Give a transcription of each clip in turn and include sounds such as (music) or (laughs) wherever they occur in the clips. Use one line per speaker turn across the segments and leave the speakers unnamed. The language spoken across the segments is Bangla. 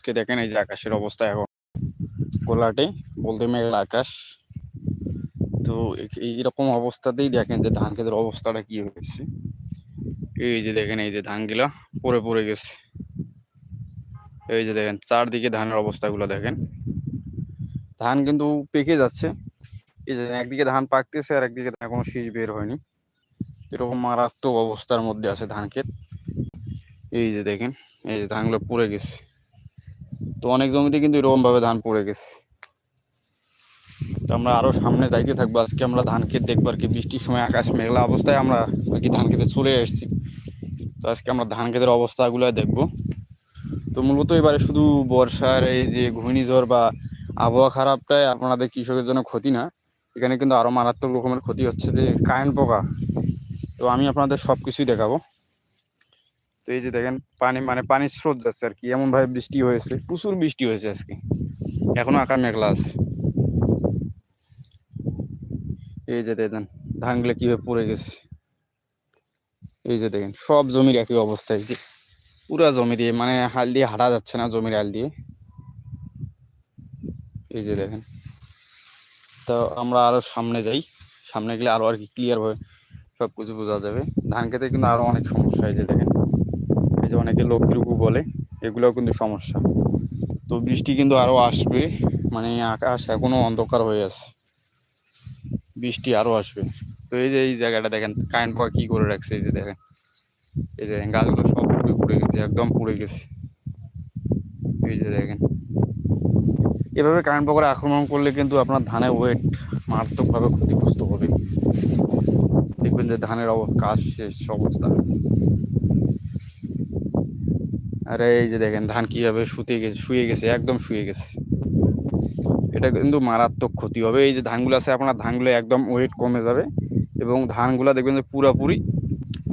আজকে দেখেন এই যে আকাশের অবস্থা এখন। গোলাটে বলতে মেঘলা আকাশ। তো এইরকম অবস্থাতেই দেখেন যে ধান ক্ষেতের অবস্থাটা কি হয়েছে। এই যে দেখেন, এই যে ধানগুলা পড়ে পড়ে গেছে। এই যে দেখেন, চারদিকে ধানের অবস্থাগুলো দেখেন। ধান কিন্তু পেকে যাচ্ছে। এই যে একদিকে ধান পাকতেছে আর একদিকে ধান কোনো শীষ বের হয়নি। এরকম মারাত্মক অবস্থার মধ্যে আছে ধান ক্ষেত। এই যে দেখেন, এই যে ধানগুলো পড়ে গেছে। তো অনেক জমিতে কিন্তু এরকমভাবে ধান পড়ে গেছে। তো আমরা আরও সামনে যাইতে থাকব। আজকে আমরা ধান ক্ষেত দেখব আর কি। বৃষ্টির সময় আকাশ মেঘলা অবস্থায় আমরা আর কি ধান খেতে চলে এসেছি। তো আজকে আমরা ধান ক্ষেতের অবস্থাগুলো দেখব। তো মূলত এবারে শুধু বর্ষার এই যে ঘূর্ণিঝড় বা আবহাওয়া খারাপটাই আপনাদের কৃষকের জন্য ক্ষতি না। এখানে কিন্তু আরও মারাত্মক রকমের ক্ষতি হচ্ছে যে কারেন্ট পোকা। তো আমি আপনাদের সব কিছুই দেখাবো। তো এই যে দেখেন, পানি মানে পানির স্রোত যাচ্ছে আর কি। এমন ভাবে বৃষ্টি হয়েছে। প্রচুর বৃষ্টি হয়েছে আজকে। এখনও আকাশ মেঘলা আছে। এই যে দেখেন, ধানগুলো কীভাবে পড়ে গেছে। এই যে দেখেন, সব জমির একই অবস্থা। এই যে পুরা জমি দিয়ে মানে হাল দিয়ে হাঁটা যাচ্ছে না জমির হাল দিয়ে। এই যে দেখেন, তো আমরা আরও সামনে যাই। সামনে গেলে আরও আর কি ক্লিয়ার ভাবে সব কিছু বোঝা যাবে। ধান খেতে কিন্তু আরও অনেক সমস্যা এই যে দেখেন। অনেকে লক্ষ্মীর উপু বলে, এগুলোও কিন্তু সমস্যা। তো বৃষ্টি কিন্তু আরও আসবে মানে আকাশ এখনও অন্ধকার হয়ে আছে। বৃষ্টি আরও আসবে। তো এই যে, এই জায়গাটা দেখেন কারেন্ট পোকা কী করে রাখছে, এই যে দেখেন। এই যে গাছগুলো সব পুড়ে পুড়ে গেছে, একদম পুড়ে গেছে। এই যে দেখেন। এভাবে কারেন্ট পোকার আক্রমণ করলে কিন্তু আপনার ধানের ওয়েট মারাত্মকভাবে ক্ষতিগ্রস্ত হবে। দেখবেন যে ধানের অব- কাজ শেষ, অবস্থা। আরে এই যে দেখেন, ধান কীভাবে শুতে গেছে, শুয়ে গেছে, একদম শুয়ে গেছে। এটা কিন্তু মারাত্মক ক্ষতি হবে। এই যে ধানগুলো আছে, আপনার ধানগুলো একদম ওয়েট কমে যাবে এবং ধানগুলো দেখবেন যে পুরাপুরি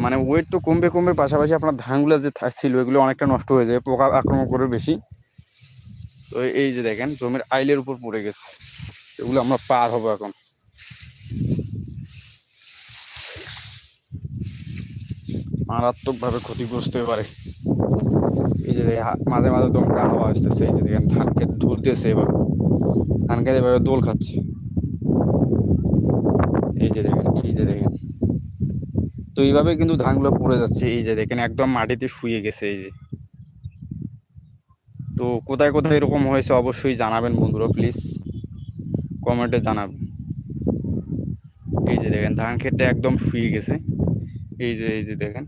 মানে ওয়েট তো কমবে কমবে, পাশাপাশি আপনার ধানগুলো যে ছিল, এগুলো অনেকটা নষ্ট হয়ে যাবে, পোকা আক্রমণ করে বেশি। তো এই যে দেখেন, জমির আইলের উপর পড়ে গেছে। এগুলো আমরা পার হব এখন। মারাত্মকভাবে ক্ষতিগ্রস্ত হতে পারে এই যে মাঝে মাঝে দমকা হাওয়া আসতেছে, এই যে দেখেন ধান ক্ষেত ঢুলতেছে এবার। ধান ক্ষেত এভাবে দোল খাচ্ছে। এই যে দেখেন, এই যে দেখেন। তো এইভাবে কিন্তু ধানগুলো পড়ে যাচ্ছে, এই যে দেখেন একদম মাটিতে শুয়ে গেছে, এই যে। তো কোথায় কোথায় এরকম হয়েছে অবশ্যই জানাবেন বন্ধুরা প্লিজ কমেন্টে জানাবেন। এই যে দেখেন ধান ক্ষেতটা একদম শুয়ে গেছে। এই যে এই যে দেখেন।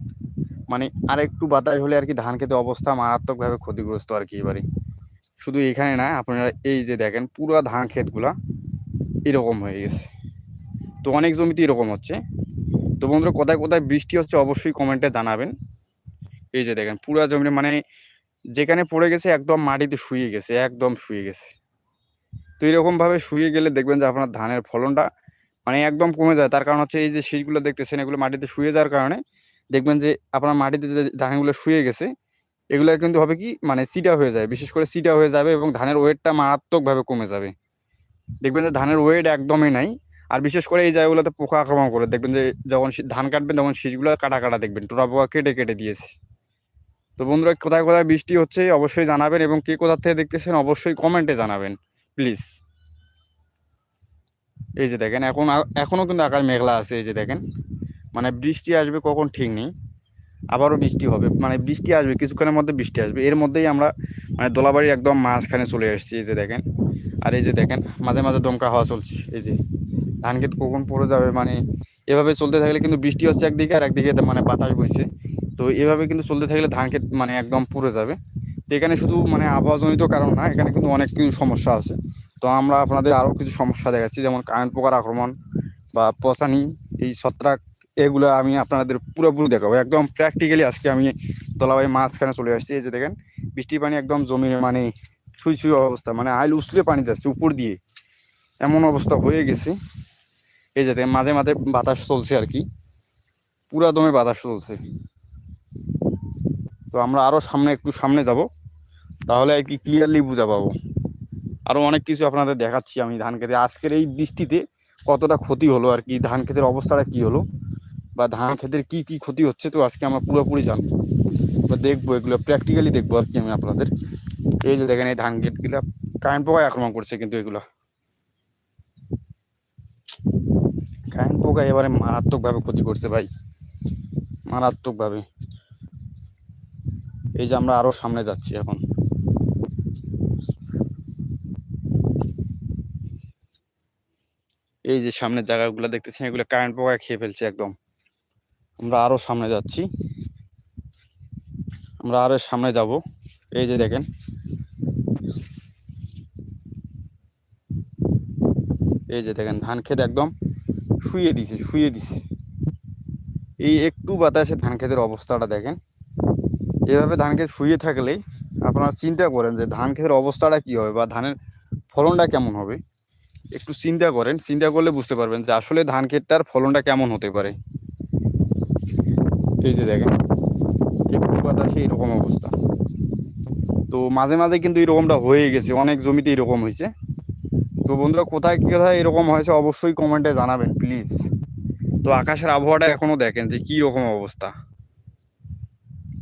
মানে আর একটু বাতাস হলে আর কি ধান খেতে অবস্থা মারাত্মকভাবে ক্ষতিগ্রস্ত আর কি এবারে। শুধু এখানে না, আপনারা এই যে দেখেন, পুরো ধান ক্ষেতগুলা এরকম হয়ে গেছে। তো অনেক জমিতে এরকম হচ্ছে। তো বন্ধুরা, কোথায় কোথায় বৃষ্টি হচ্ছে অবশ্যই কমেন্টে জানাবেন। এই যে দেখেন, পুরো জমিতে মানে যেখানে পড়ে গেছে একদম মাটিতে শুয়ে গেছে, একদম শুয়ে গেছে। তো এরকমভাবে শুয়ে গেলে দেখবেন যে আপনার ধানের ফলনটা মানে একদম কমে যায়। তার কারণ হচ্ছে এই যে শীষগুলো দেখতেছেন, এগুলো মাটিতে শুয়ে যাওয়ার কারণে দেখবেন যে আপনার মাটিতে যে ধানগুলো শুয়ে গেছে, এগুলো কিন্তু হবে কি মানে সিটা হয়ে যায়। বিশেষ করে সিটা হয়ে যাবে এবং ধানের ওয়েটটা মারাত্মকভাবে কমে যাবে। দেখবেন যে ধানের ওয়েট একদমই নাই। আর বিশেষ করে এই জায়গাগুলোতে পোকা আক্রমণ করে। দেখবেন যে যখন ধান কাটবেন, তখন শীষগুলো কাটা কাটা দেখবেন। টোটা পোকা কেটে কেটে দিয়েছে। তো বন্ধুরা, কোথায় কোথায় বৃষ্টি হচ্ছে অবশ্যই জানাবেন এবং কে কোথা থেকে দেখতেছেন অবশ্যই কমেন্টে জানাবেন, প্লিজ। এই যে দেখেন, এখন আ- এখনও কিন্তু আকাশ মেঘলা আছে, এই যে দেখেন। মানে বৃষ্টি আসবে কখন ঠিক নেই, আবারও বৃষ্টি হবে মানে বৃষ্টি আসবে, কিছুক্ষণের মধ্যে বৃষ্টি আসবে। এর মধ্যেই আমরা মানে দোলাবাড়ির একদম মাঝখানে চলে এসেছি, এই যে দেখেন। আর এই যে দেখেন, মাঝে মাঝে দমকা হওয়া চলছে, এই যে। ধান ক্ষেত কখন পড়ে যাবে মানে এভাবে চলতে থাকলে কিন্তু বৃষ্টি হচ্ছে একদিকে আর একদিকে মানে বাতাস বইছে। তো এভাবে কিন্তু চলতে থাকলে ধান ক্ষেত মানে একদম পুড়ে যাবে। তো এখানে শুধু মানে আবহাওয়াজনিত কারণ না, এখানে কিন্তু অনেক কিছু সমস্যা আছে। তো আমরা আপনাদের আরও কিছু সমস্যা দেখাচ্ছি, যেমন কারেন্ট পোকার আক্রমণ বা পচানি এই ছত্রাক এগুলো আমি আপনাদের পুরোপুরি দেখাবো। একদম প্র্যাকটিক্যালি আজকে আমি দলাবাড়ি মাঝখানে চলে আসছি। এই যে দেখেন বৃষ্টির পানি একদম জমির মানে ছুঁই ছুঁই অবস্থা। মানে আইল উসলে পানি যাচ্ছে উপর দিয়ে। এমন অবস্থা হয়ে গেছে। এই যে দেখেন, মাঝে মাঝে বাতাস চলছে আর কি। পুরা দমে বাতাস চলছে। তো আমরা আরও সামনে, একটু সামনে যাব। তাহলে আর কি ক্লিয়ারলি বুঝা পাবো। আরও অনেক কিছু আপনাদের দেখাচ্ছি আমি ধান খেতে আজকের এই বৃষ্টিতে কতটা ক্ষতি হলো আর কি, ধান ক্ষেতের অবস্থাটা কি হলো? বা ধান ক্ষেতের কি কি ক্ষতি হচ্ছে তো আজকে আমরা পুরোপুরি জানব বা দেখব, এগুলো প্র্যাকটিক্যালি দেখব আর কি আমি আপনাদের। এই যে দেখেন, এই ধানগুলা কারেন্ট পোকায় আক্রমণ করছে কিন্তু এগুলো। কারেন্ট পোকা এবারে মারাত্মকভাবে ক্ষতি করছে ভাই। মারাত্মকভাবে। এই যে আমরা আরও সামনে যাচ্ছি এখন। এই যে সামনের জায়গাগুলো দেখতেছেন, এগুলো কারেন্ট পোকায় খেয়ে ফেলছে একদম। আমরা আরও সামনে যাচ্ছি। আমরা আরও সামনে যাব। এই যে দেখেন। এই যে দেখেন, ধান ক্ষেত একদম শুয়ে দিছে শুয়ে দিছে। এই একটু বাতাসে ধান ক্ষেতের অবস্থাটা দেখেন। এভাবে ধান ক্ষেত শুয়ে থাকলেই আপনারা চিন্তা করেন যে ধান ক্ষেতের অবস্থাটা কি হবে বা ধানের ফলনটা কেমন হবে। একটু চিন্তা করেন, চিন্তা করলে বুঝতে পারবেন যে আসলে ধান ক্ষেতটার ফলনটা কেমন হতে পারে। এই যে দেখেন, একটু বাতাসে এরকম অবস্থা। তো মাঝে মাঝে কিন্তু এরকমটা হয়ে গেছে, অনেক জমিতে এরকম হয়েছে। তো বন্ধুরা, কোথায় কোথায় এরকম হয়েছে অবশ্যই কমেন্টে জানাবেন, প্লিজ। তো আকাশের আবহাওয়াটা এখনও দেখেন যে কি রকম অবস্থা।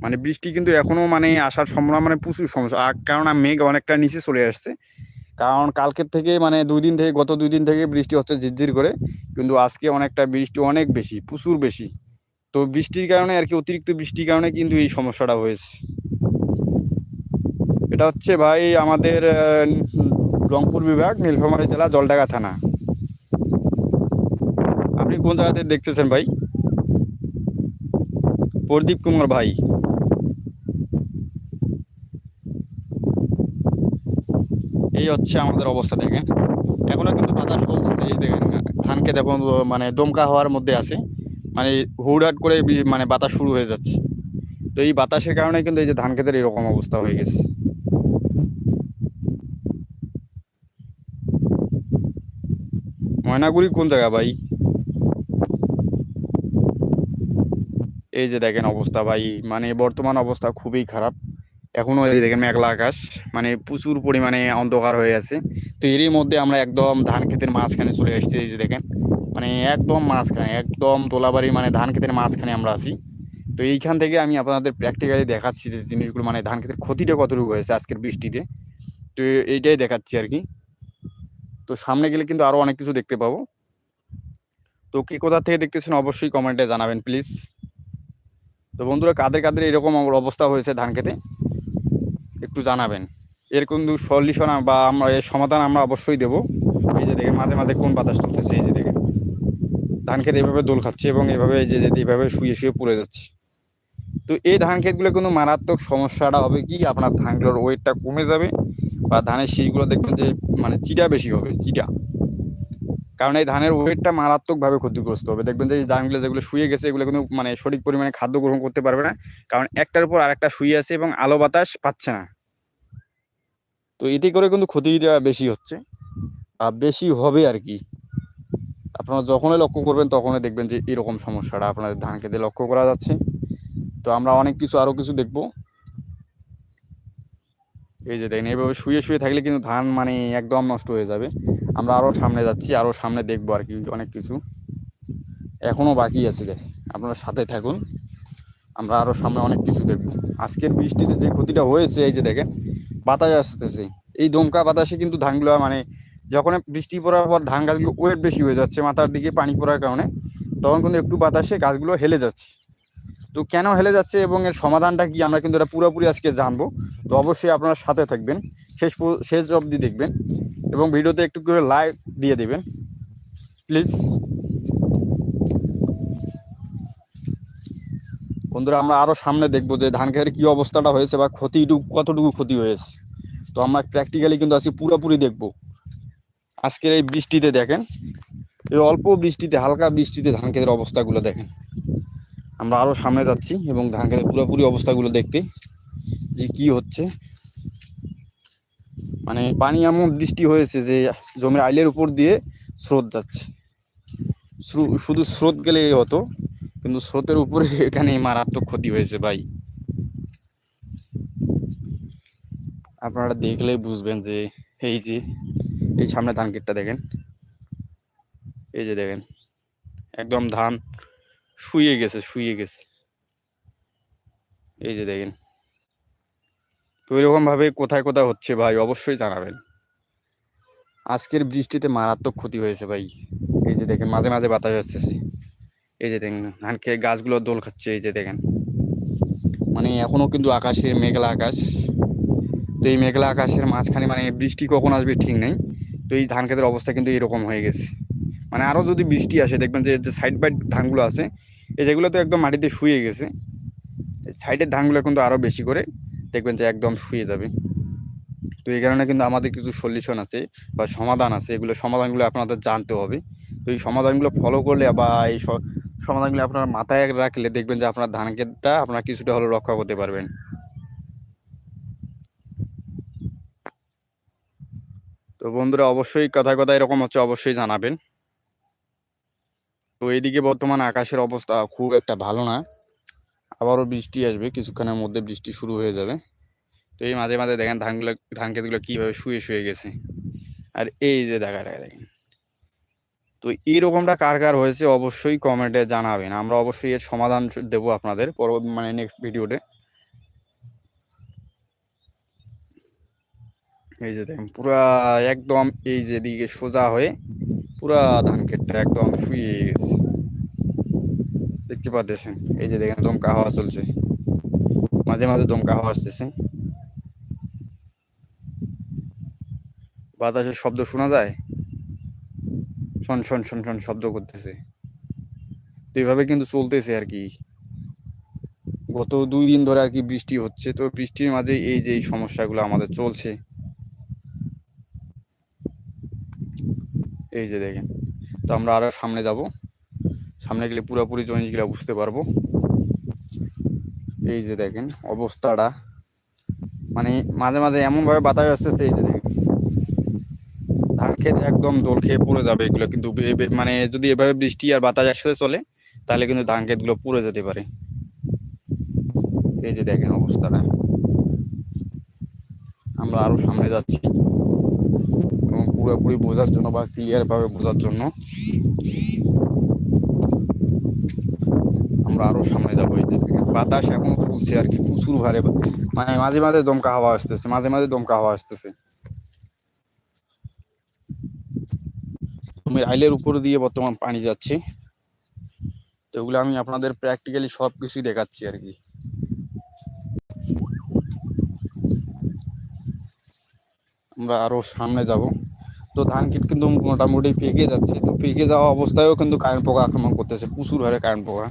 মানে বৃষ্টি কিন্তু এখনও মানে আসার সম্ভাবনা মানে প্রচুর সমস্যা। কারণ মেঘ অনেকটা নিচে চলে আসছে। কারণ কালকের থেকে মানে দুই দিন থেকে, গত দুই দিন থেকে বৃষ্টি হচ্ছে ঝিরঝির করে। কিন্তু আজকে অনেকটা বৃষ্টি অনেক বেশি, প্রচুর বেশি। তো বৃষ্টির কারণে আর কি, অতিরিক্ত বৃষ্টির কারণে কিন্তু এই সমস্যাটা হয়েছে। এটা হচ্ছে ভাই আমাদের রংপুর বিভাগ, নীলফামারী জেলা জলডাঙ্গা থানা। আপনি কোন জায়গাতে দেখতেছেন ভাই? প্রদীপ কুমার ভাই। এই হচ্ছে আমাদের অবস্থা, দেখেন। এখনও কিন্তু বাতাস চলছে, এই দেখেন ধানকে দেখুন মানে দমকা হওয়ার মধ্যে আছে। মানে হুড়হাট করে মানে বাতাস শুরু হয়ে যাচ্ছে। তো এই বাতাসের কারণে কিন্তু এই যে ধান ক্ষেতের এরকম অবস্থা হয়ে গেছে। ময়নাগুড়ি কোন জায়গা ভাই? এই যে দেখেন অবস্থা ভাই মানে বর্তমান অবস্থা খুবই খারাপ। এখনও এই দেখেন মেঘলা আকাশ মানে প্রচুর পরিমাণে অন্ধকার হয়ে আছে। তো এরই মধ্যে আমরা একদম ধান ক্ষেতের মাঝখানে চলে এসেছি এই যে দেখেন। মানে একদম মাঝখানে, একদম তোলাবাড়ি মানে ধান ক্ষেতের মাঝখানে আমরা আছি। তো এইখান থেকে আমি আপনাদের প্র্যাকটিক্যালি দেখাচ্ছি যে জিনিসগুলো মানে ধান ক্ষেতের ক্ষতিটা কতটুকু হয়েছে আজকের বৃষ্টিতে। তো এইটাই দেখাচ্ছি আর কি। তো সামনে গেলে কিন্তু আরও অনেক কিছু দেখতে পাবো। তো কি কোথা থেকে দেখতেছেন অবশ্যই কমেন্টে জানাবেন প্লিজ তো বন্ধুরা, কাদের কাদের এরকম অবস্থা হয়েছে ধান খেতে একটু জানাবেন। এর কিন্তু সলিউশন বা আমরা, এর সমাধান আমরা অবশ্যই দেবো। এই যে দেখে মাঝে মাঝে কোন বাতাস চলতেছে, এই যে দেখেন। ধান খেতে এভাবে দোল খাচ্ছে এবং এভাবে যে এইভাবে শুয়ে শুয়ে পড়ে যাচ্ছে। তো এই ধান ক্ষেতগুলো কিন্তু মারাত্মক সমস্যাটা হবে কি? আপনার ধানগুলোর ওয়েটটা কমে যাবে বা ধানের শীষগুলো দেখবেন যে মানে চিটা বেশি হবে, চিটা। কারণ এই ধানের ওয়েটটা মারাত্মকভাবে ক্ষতিগ্রস্ত হবে। দেখবেন যে এই ধানগুলো যেগুলো শুয়ে গেছে, এগুলো কিন্তু মানে সঠিক পরিমাণে খাদ্য গ্রহণ করতে পারবে না। কারণ একটার উপর আরেকটা শুয়ে আছে এবং আলো বাতাস পাচ্ছে না। তো এতে করে কিন্তু ক্ষতিটা বেশি হচ্ছে বেশি হবে আর কি। আপনারা যখনই লক্ষ্য করবেন তখনই দেখবেন যে এরকম সমস্যাটা আপনাদের ধান খেতে লক্ষ্য করা যাচ্ছে। তো আমরা অনেক কিছু আরও কিছু দেখব। এই যে দেখেন, এইভাবে শুয়ে শুয়ে থাকলে কিন্তু ধান মানে একদম নষ্ট হয়ে যাবে। আমরা আরও সামনে যাচ্ছি আরও সামনে দেখব আর কি অনেক কিছু। এখনও বাকি আছে, দেখ, আপনারা সাথে থাকুন। আমরা আরও সামনে অনেক কিছু দেখব। আজকের বৃষ্টিতে যে ক্ষতিটা হয়েছে, এই যে দেখেন, বাতাস আসতেছে। এই দমকা বাতাসে কিন্তু ধানগুলো মানে যখন বৃষ্টি পড়ার পর ধান গাছগুলো ওয়েট বেশি হয়ে যাচ্ছে, মাথার দিকে পানি পড়ার কারণে, তখন কিন্তু একটু বাতাসে গাছগুলো হেলে যাচ্ছে। তো কেন হেলে যাচ্ছে এবং এর সমাধানটা কি আমরা কিন্তু এটা পুরোপুরি আজকে জানব। তো অবশ্যই আপনারা সাথে থাকবেন, শেষ শেষ অবধি দেখবেন এবং ভিডিওতে একটু করে লাইক দিয়ে দেবেন। প্লিজ। বন্ধুরা, আমরা আরও সামনে দেখব যে ধান খেতের কী অবস্থাটা হয়েছে বা ক্ষতিটুকু কতটুকু ক্ষতি হয়েছে। তো আমরা প্র্যাকটিক্যালি কিন্তু আজকে পুরোপুরি দেখব। আজকের এই বৃষ্টিতে দেখেন, এই অল্প বৃষ্টিতে, হালকা বৃষ্টিতে ধান খেতের অবস্থাগুলো দেখেন। আমরা আরও সামনে যাচ্ছি এবং ধান খেতের পুরোপুরি অবস্থাগুলো দেখতে যে কি হচ্ছে। মানে পানি এমন বৃষ্টি হয়েছে যে জমির আইলের উপর দিয়ে স্রোত যাচ্ছে। শুধু স্রোত গেলে হতো, কিন্তু স্রোতের উপরে (laughs) এখানে মারাত্মক ক্ষতি হয়েছে ভাই। আপনারা দেখলেই বুঝবেন যে এই যে এই সামনে ধান ক্ষেতটা দেখেন। এই যে দেখেন, একদম ধান শুয়ে গেছে শুয়ে গেছে। এই যে দেখেন, তো এরকমভাবে কোথায় কোথায় হচ্ছে ভাই, অবশ্যই জানাবেন। আজকের বৃষ্টিতে মারাত্মক ক্ষতি হয়েছে ভাই। এই যে দেখেন, মাঝে মাঝে বাতাস আসতেছে। এই যে দেখেন, ধান খেয়ে গাছগুলো দোল খাচ্ছে, এই যে দেখেন। মানে এখনও কিন্তু আকাশে মেঘলা আকাশ। তো এই মেঘলা আকাশের মাঝখানে মানে বৃষ্টি কখন আসবে ঠিক নেই। তো এই ধান খেতের অবস্থা কিন্তু এরকম হয়ে গেছে। মানে আরও যদি বৃষ্টি আসে, দেখবেন যে যে সাইড বাই ধানগুলো আছে, এই যেগুলো তো একদম মাটিতে শুয়ে গেছে সাইডের ধানগুলো কিন্তু আরও বেশি করে দেখবেন যে একদম শুয়ে যাবে। তো এই কারণে কিন্তু আমাদের কিছু সলিউশন আছে বা সমাধান আছে, এগুলো সমাধানগুলো আপনাদের জানতে হবে। তো এই সমাধানগুলো ফলো করলে বা এই সমাধানগুলো আপনার মাথায় রাখলে দেখবেন যে আপনার ধান ক্ষেতটা আপনার কিছুটা হলেও রক্ষা করতে পারবেন। তো বন্ধুরা অবশ্যই কথায় কথায় এরকম হচ্ছে, অবশ্যই জানাবেন। তো এইদিকে বর্তমান আকাশের অবস্থা খুব একটা ভালো না। আবারও বৃষ্টি আসবে, কিছুক্ষণের মধ্যে বৃষ্টি শুরু হয়ে যাবে। তো এই মাঝে মাঝে দেখেন ধানগুলো, ধান ক্ষেতগুলো কীভাবে শুয়ে শুয়ে গেছে। আর এই যে দেখা দেখা, দেখেন। তো এইরকমটা কার কার হয়েছে অবশ্যই কমেন্টে জানাবেন। আমরা অবশ্যই এর সমাধান দেবো আপনাদের পর মানে নেক্সট ভিডিওতে এই যে দেখেন, পুরা একদম এই যে দিকে সোজা হয়ে পুরা ধান ক্ষেতটা একদম শুয়ে গেছে। দেখতে পাচ্ছেন এই যে দেখেন, দমকা হাওয়া চলছে। মাঝে মাঝে দমকা হাওয়া আসতেছে। বাতাসের শব্দ শোনা যায়? শন শন শন শন, শব্দ করতেছে। তো এইভাবে কিন্তু চলতেছে আর কি। গত দুই দিন ধরে আর কি বৃষ্টি হচ্ছে। তো বৃষ্টির মাঝে এই যে এই সমস্যাগুলো আমাদের চলছে। এই যে দেখেন। তো আমরা আরও সামনে যাব। সামনে গেলে পুরোপুরি জিনিসগুলো বুঝতে পারব। এই যে দেখেন অবস্থাটা। মানে মাঝে মাঝে এমনভাবে বাতাস আসতেছে, এই যে দেখেন। ধান খেত একদম দোল খেয়ে পড়ে যাবে এগুলো। কিন্তু মানে যদি এভাবে বৃষ্টি আর বাতাস একসাথে চলে, তাহলে কিন্তু ধান ক্ষেতগুলো পুড়ে যেতে পারে। এই যে দেখেন অবস্থাটা। আমরা আরও সামনে যাচ্ছি। পুরোপুরি বোঝার জন্য বা ক্লিয়ারভাবে বোঝার জন্য আমরা আরও সামনে যাব এই যে বাতাস এখন চলছে আর কি, প্রচুর ভারে মানে মাঝে মাঝে দমকা হাওয়া আসতেছে, মাঝে মাঝে দমকা হাওয়া আসতেছে। আইলের উপর দিয়ে বর্তমান পানি যাচ্ছে। তো এগুলো আমি আপনাদের প্র্যাকটিক্যালি সব কিছুই দেখাচ্ছি আর কি। আমরা আরও সামনে যাব। তো ধান কীট কিন্তু মোটামুটি পেকে যাচ্ছে। তো পেকে যাওয়া অবস্থায়ও কিন্তু কারেন্ট পোকা আক্রমণ করতেছে, প্রচুর হারে কারেন্ট পোকা।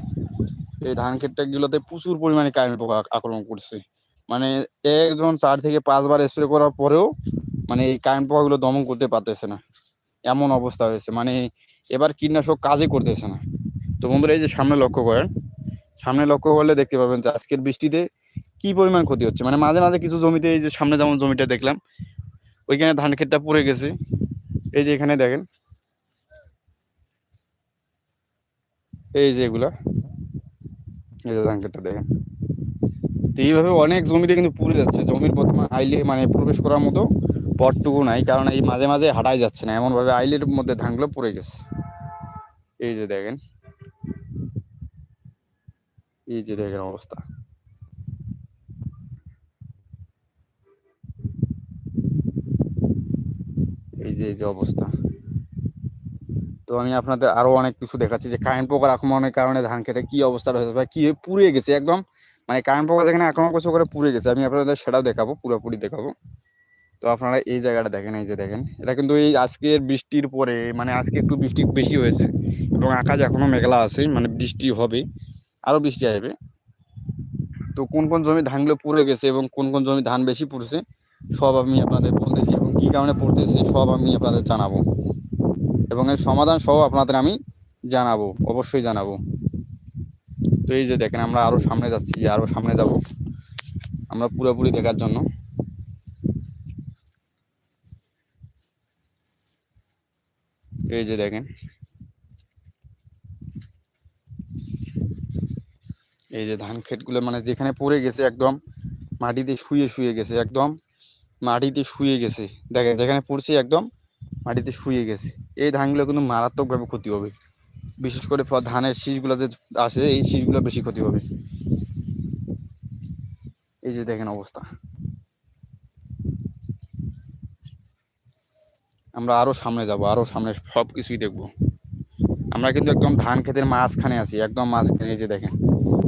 এই ধান ক্ষেতটা গুলোতে প্রচুর পরিমাণে কারেন্ট পোকা আক্রমণ করছে। মানে একজন চার থেকে পাঁচবার স্প্রে করার পরেও মানে এই কারেন্ট পোকাগুলো দমন করতে পারতেছে না। এমন অবস্থা হয়েছে। মানে এবার কীটনাশক কাজই করতেছে না। তো বন্ধুরা, এই যে সামনে লক্ষ্য করেন, সামনে লক্ষ্য করলে দেখতে পাবেন যে আজকের বৃষ্টিতে কি পরিমাণ ক্ষতি হচ্ছে। মানে মাঝে মাঝে কিছু জমিতে এই যে সামনে যেমন জমিটা দেখলাম ওইখানে ধান ক্ষেতটা পড়ে গেছে। এই যে এখানে দেখেন। এই যে এগুলা। এই যে ধান ক্ষেতটা দেখেন। তো এইভাবে অনেক জমিতে কিন্তু পুড়ে যাচ্ছে। জমির বর্তমান আইলে মানে প্রবেশ করার মতো পথটুকু নাই কারণ এই মাঝে মাঝে হাঁটাই যাচ্ছে না। এমনভাবে আইলের মধ্যে ধানগুলো পড়ে গেছে। এই যে দেখেন। এই যে দেখেন অবস্থা। এই যে এই যে অবস্থা। তো আমি আপনাদের আরও অনেক কিছু দেখাচ্ছি যে কারেন্ট পোকার আক্রমণের কারণে ধান খেটে কী অবস্থাটা হয়েছে বা কি পুড়ে গেছে একদম। মানে কারেন্ট পোকা যেখানে আক্রমণ করছে করে পুড়ে গেছে। আমি আপনাদের সেটাও দেখাবো, পুরোপুরি দেখাবো। তো আপনারা এই জায়গাটা দেখেন, এই যে দেখেন। এটা কিন্তু এই আজকের বৃষ্টির পরে মানে আজকে একটু বৃষ্টি বেশি হয়েছে এবং আকাশ এখনও মেঘলা আছে মানে বৃষ্টি হবে আরও বৃষ্টি আসবে। তো কোন কোন জমি ধানগুলো পুড়ে গেছে এবং কোন কোন জমি ধান বেশি পুড়ছে সব আমি আপনাদের বলতেছি এবং কী কারণে পড়তেছি সব আমি আপনাদের জানাব। এবং এর সমাধান সহ আপনাদের আমি জানাব, অবশ্যই জানাব। তো এই যে দেখেন, আমরা আরও সামনে যাচ্ছি আরও সামনে যাব। আমরা পুরোপুরি দেখার জন্য। এই যে দেখেন। এই যে ধান ক্ষেতগুলো মানে যেখানে পড়ে গেছে একদম মাটিতে শুয়ে শুয়ে গেছে, একদম মাটিতে শুয়ে গেছে। দেখেন, যেখানে পড়ছে একদম মাটিতে শুয়ে গেছে। এই ধানগুলো কিন্তু মারাত্মকভাবে ক্ষতি হবে। বিশেষ করে ধানের শীষগুলো যে আসে, এই শীষগুলো বেশি ক্ষতি হবে। এই যে দেখেন অবস্থা। আমরা আরও সামনে যাব আরও সামনে সব কিছুই দেখব। আমরা কিন্তু একদম ধান খেতের মাঝখানে আছি, একদম মাঝখানে। এই যে দেখেন,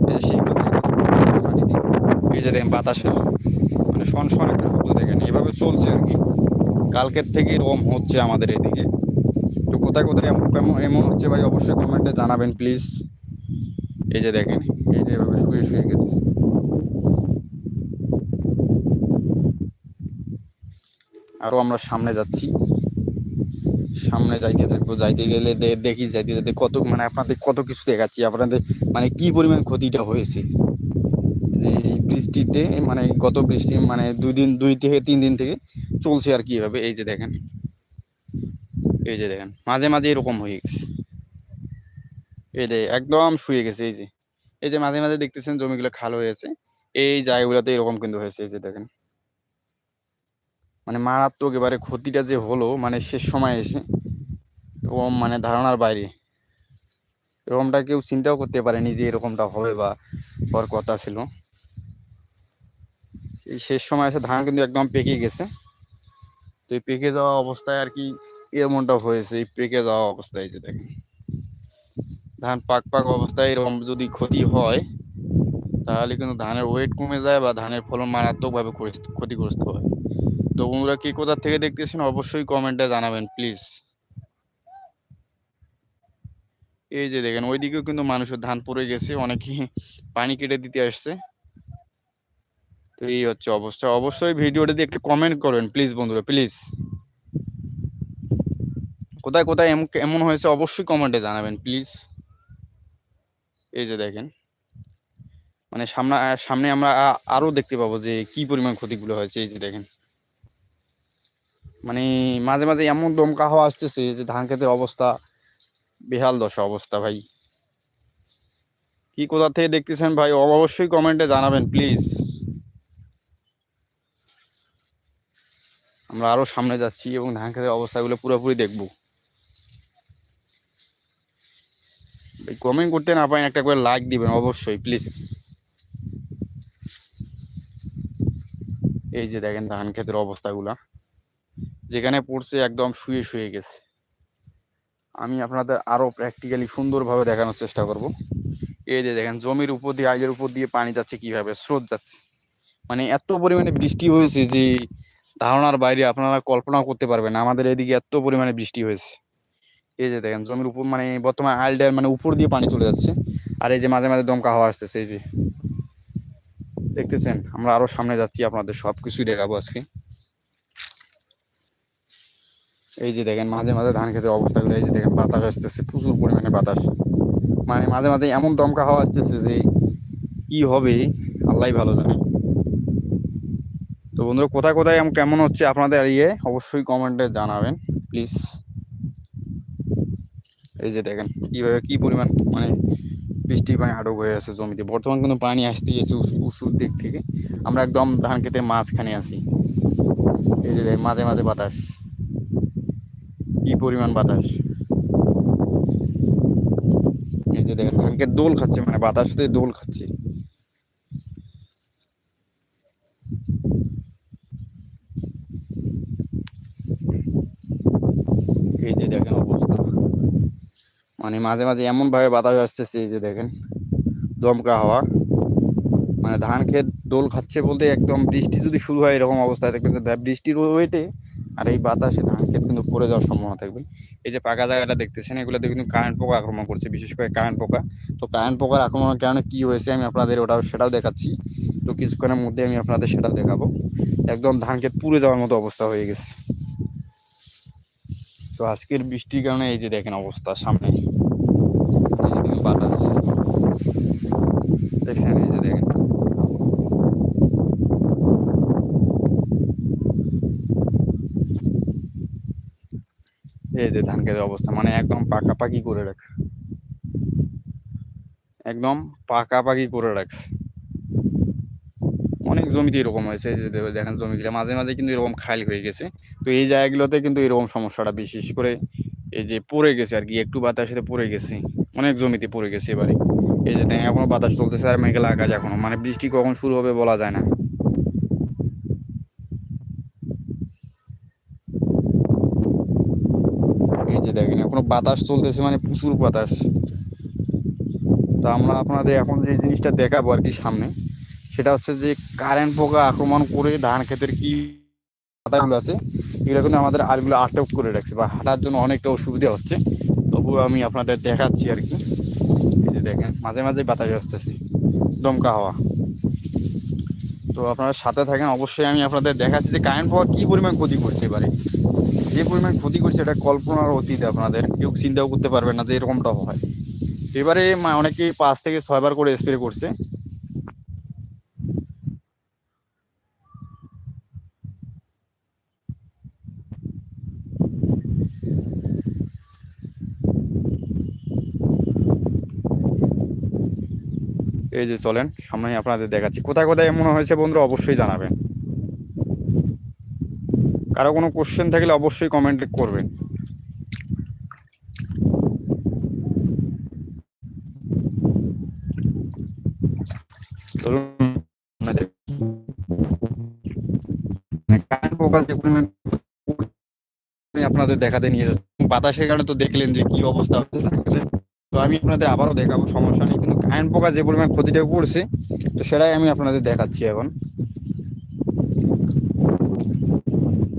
এই যে শীষগুলো এই যে দেখেন বাতাসের শন একটা শব্দ দেখেন এভাবে চলছে আর কি। কালকের থেকে এরকম হচ্ছে আমাদের এদিকে। তো কোথায় কোথায় এমন হচ্ছে ভাই অবশ্যই কমেন্টে জানাবেন, প্লিজ। এই যে দেখেন, এই যে এভাবে শুয়ে শুয়ে গেছে। আরও আমরা সামনে যাচ্ছি। সামনে যাইতে থাকব। যাইতে গেলে দেখি, যাইতে যাইতে কত মানে আপনাদের কত কিছু দেখাচ্ছি। আপনাদের মানে কি পরিমাণ ক্ষতিটা হয়েছে? বৃষ্টিতে মানে গত বৃষ্টি মানে দুই দিন, দুই থেকে তিন দিন থেকে চলছে আর কি এভাবে। এই যে দেখেন, এই যে দেখেন, মাঝে মাঝে এরকম হয়ে গেছে। এই যে একদম শুয়ে গেছে, এই যে। এই যে মাঝে মাঝে দেখতেছেন জমিগুলো খাল হয়েছে এই জায়গাগুলোতে এরকম কিন্তু হয়েছে, এই যে দেখেন। মানে মারাত্মক এবারে ক্ষতিটা যে হলো মানে শেষ সময় এসে, এরকম মানে ধারণার বাইরে। এরকমটা কেউ চিন্তাও করতে পারেনি যে এরকমটা হবে বা হওয়ার কথা ছিল। এই শেষ সময় এসে ধান কিন্তু একদম পেকে গেছে। তো এই পেকে যাওয়া অবস্থায় আর কি এরকমটা হয়েছে, এই পেকে যাওয়া অবস্থায় যে দেখেন। ধান পাক পাক অবস্থায় এরকম যদি ক্ষতি হয়, তাহলে কিন্তু ধানের ওয়েট কমে যায় বা ধানের ফলন মারাত্মকভাবে ক্ষতিগ্রস্ত হয়। তো বন্ধুরা, কে কোথা থেকে দেখতেছেন অবশ্যই কমেন্টে জানাবেন, প্লিজ। এই যে দেখেন, ওইদিকেও কিন্তু মানুষের ধান পড়ে গেছে, অনেকে পানি কেটে দিতে আসছে। তো এই হচ্ছে অবস্থা। অবশ্যই ভিডিওটাতে একটু কমেন্ট করবেন প্লিজ বন্ধুরা প্লিজ কোথায় কোথায় এমন হয়েছে অবশ্যই কমেন্টে জানাবেন প্লিজ এই যে দেখেন মানে সামনে সামনে আমরা আরও দেখতে পাবো যে কি পরিমাণ ক্ষতিগুলো হয়েছে, এই যে দেখেন। মানে মাঝে মাঝে এমন দমকা হওয়া আসতেছে যে ধান ক্ষেতের অবস্থা, বেহাল দশা অবস্থা ভাই। কি কোথা থেকে দেখতেছেন ভাই? অবশ্যই কমেন্টে জানাবেন প্লিজ আমরা আরও সামনে যাচ্ছি এবং ধান ক্ষেতের অবস্থাগুলো পুরোপুরি দেখব। কমেন্ট করতে না পারেন, একটা করে লাইক দিবেন, অবশ্যই প্লিজ এই যে দেখেন ধান ক্ষেতের অবস্থাগুলা, যেখানে পড়ছে একদম শুয়ে শুয়ে গেছে। আমি আপনাদের আরও প্র্যাকটিক্যালি সুন্দরভাবে দেখানোর চেষ্টা করব। এই যে দেখেন, জমির উপর দিয়ে আইলের উপর দিয়ে পানি যাচ্ছে কীভাবে, স্রোত যাচ্ছে। মানে এত পরিমাণে বৃষ্টি হয়েছে যে ধারণার বাইরে আপনারা কল্পনাও করতে পারবেন আমাদের এদিকে এত পরিমাণে বৃষ্টি হয়েছে। এই যে দেখেন, জমির উপর মানে বর্তমানে আইলটার মানে উপর দিয়ে পানি চলে যাচ্ছে। আর এই যে মাঝে মাঝে দমকা হাওয়া আসতেছে, এই যে দেখতেছেন, আমরা আরও সামনে যাচ্ছি, আপনাদের সব কিছুই দেখাবো আজকে। এই যে দেখেন, মাঝে মাঝে ধান খেতে অবস্থাগুলো, এই যে দেখেন, বাতাস আসতেছে, প্রচুর পরিমাণে বাতাস। মানে মাঝে মাঝে এমন দমকা হাওয়া আসতেছে যে, কি হবে? আল্লাহ ভালো জানে। তো বন্ধুরা, কোথায় কোথায় কেমন হচ্ছে আপনাদের ইয়ে অবশ্যই কমেন্টে জানাবেন, প্লিজ। এই যে দেখেন, কীভাবে কী পরিমাণ মানে বৃষ্টি পানি আটক হয়ে আছে জমিতে। বর্তমান কিন্তু পানি আসতে গেছে উঁচু- উঁচুর দিক থেকে। আমরা একদম ধান খেতে মাঝখানে আছি। এই যে দেখেন, মাঝে মাঝে বাতাস। কী পরিমাণ বাতাস। এই যে দেখেন, ধানকে দোল খাচ্ছে মানে বাতাসতে দোল খাচ্ছে এই যে দেখেন অবস্থা মানে মাঝে মাঝে এমন ভাবে বাতাস আসতেছে এই যে দেখেন, দমকা হাওয়া। মানে ধান ক্ষেত দোল খাচ্ছে বলতে একদম বৃষ্টি যদি শুরু হয় এরকম অবস্থায় দা- বৃষ্টির ওয়েটে আর এই বাতাসে ধান ক্ষেত কিন্তু পড়ে যাওয়ার সম্ভাবনা থাকবে। এই যে পাকা জায়গাটা দেখতেছেন, এগুলোতে কিন্তু কারেন্ট পোকা আক্রমণ করছে, বিশেষ করে কারেন্ট পোকা। তো কারেন্ট পোকার আক্রমণের কারণে কি হয়েছে আমি আপনাদের ওটা সেটাও দেখাচ্ছি। তো কিছুক্ষণের মধ্যে আমি আপনাদের সেটাও দেখাবো। একদম ধান ক্ষেত পুড়ে যাওয়ার মতো অবস্থা হয়ে গেছে। তো আজকের বৃষ্টির কারণে এই যে দেখেন অবস্থা সামনে। বাতাস। দেখছেন এই যে দেখেন। এই যে ধান খেতের অবস্থা মানে একদম পাকাপাকি করে রাখছে। একদম পাকাপাকি করে রাখছে। অনেক জমিতে এরকম হয়েছে যে দেখেন জমিগুলো মাঝে মাঝে কিন্তু এরকম খালি হয়ে গেছে। তো এই জায়গাগুলোতে কিন্তু এরকম সমস্যাটা বিশেষ করে এই যে পড়ে গেছে আর কি, একটু বাতাসে পড়ে গেছে, অনেক জমিতে পড়ে গেছে এবারে। এই যে দেখেন, এখনও বাতাস চলতেছে আর মেঘলা আকাশ এখনও মানে বৃষ্টি কখন শুরু হবে বলা যায় না। এই যে দেখেন, এখনও বাতাস চলতেছে মানে প্রচুর বাতাস। তো আমরা আপনাদের এখন যে জিনিসটা দেখাবো আর কি সামনে সেটা হচ্ছে যে কারেন্ট পোকা আক্রমণ করে ধান ক্ষেতের কি পাতাগুলো আছে, এগুলো কিন্তু আমাদের আলগুলো আটক করে রাখছে বা হাঁটার জন্য অনেকটা অসুবিধা হচ্ছে। তবুও আমি আপনাদের দেখাচ্ছি আর কি। এই যে দেখেন, মাঝে মাঝে বাতাস আসতেছে, দমকা হাওয়া। তো আপনারা সাথে থাকেন, অবশ্যই আমি আপনাদের দেখাচ্ছি যে কারেন্ট পাওয়া কী পরিমাণ ক্ষতি করছে এবারে। যে পরিমাণ ক্ষতি করছে এটা কল্পনার অতীত আপনাদের, কেউ চিন্তাও করতে পারবেন না যে এরকমটা হয়। এবারে অনেকেই পাঁচ থেকে ছয়বার করে স্প্রে করছে। এই যে চলেন সামনে আপনাদের দেখাচ্ছি। কোথায় কোথায় এমন হয়েছে বন্ধুরা, অবশ্যই জানাবেন। কারও কোনো কোশ্চেন থাকলে অবশ্যই কমেন্ট করবেন। আপনাদের দেখাতে নিয়ে যাচ্ছি। বাতাসের কারণে তো দেখলেন যে কি অবস্থা হচ্ছে। তো আমি আপনাদের আবারও দেখাবো, সমস্যা নেই। কিন্তু কায়ন পোকা যে পরিমাণ ক্ষতিটা করছে, তো সেটাই আমি আপনাদের দেখাচ্ছি এখন।